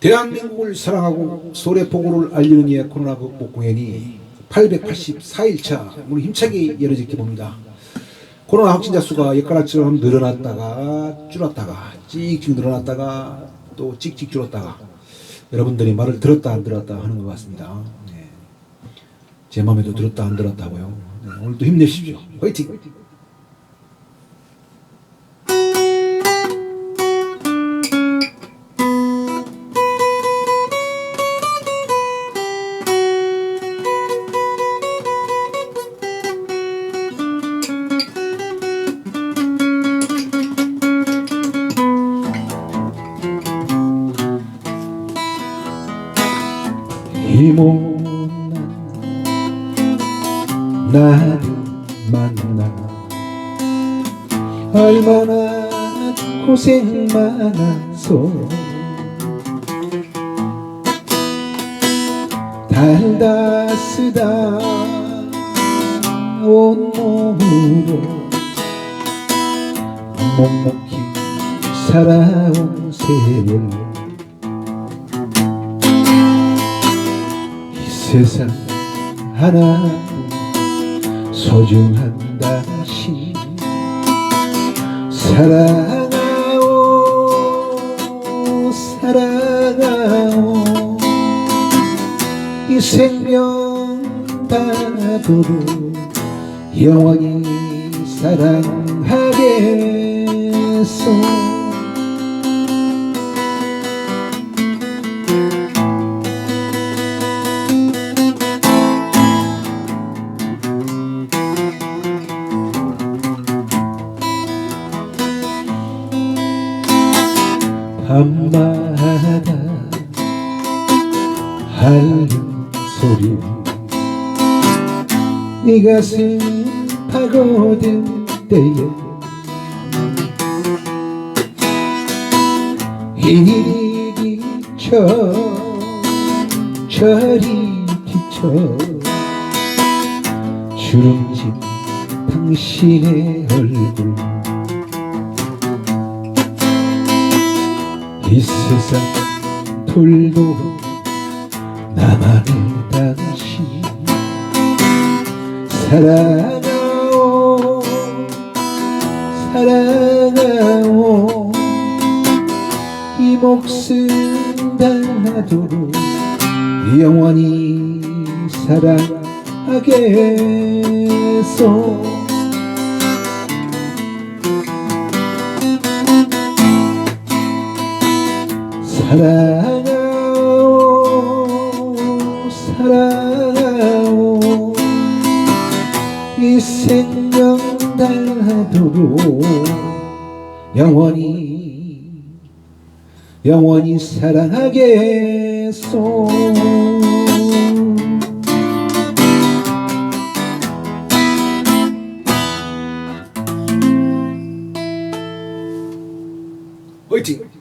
대한민국을 사랑하고 소래포고를 알리는 이의 코로나 극복 공연이 884일차 오늘 힘차게 열어지게 봅니다. 코로나 확진자 수가 엿가락처럼 늘어났다가 줄었다가 찍찍 늘어났다가 또 찍찍 줄었다가 여러분들이 말을 들었다 안 들었다 하는 것 같습니다. 네. 제 마음에도 들었다 안 들었다고요. 네, 오늘도 힘내십시오. 화이팅! 이 못난 나를 만나 얼마나 고생 많아서 달다 쓰다 온몸으로 묵묵히 살아온 세월 세상 하나 소중한 다시. 사랑하오 사랑하오. 이 생명 다도록 영원히 사랑하겠소 밤마다 하는 소리. 네 가슴 파고든 때에 이리 기쳐 저리 기쳐 주름진 당신의 얼굴 세상 돌도 나만의 당신 사랑하오 사랑하오. 이 목숨 다하도록 영원히 사랑하겠소 사랑하오 사랑하오 이 생명 다하도록 영원히 영원히 사랑하겠소 화이팅!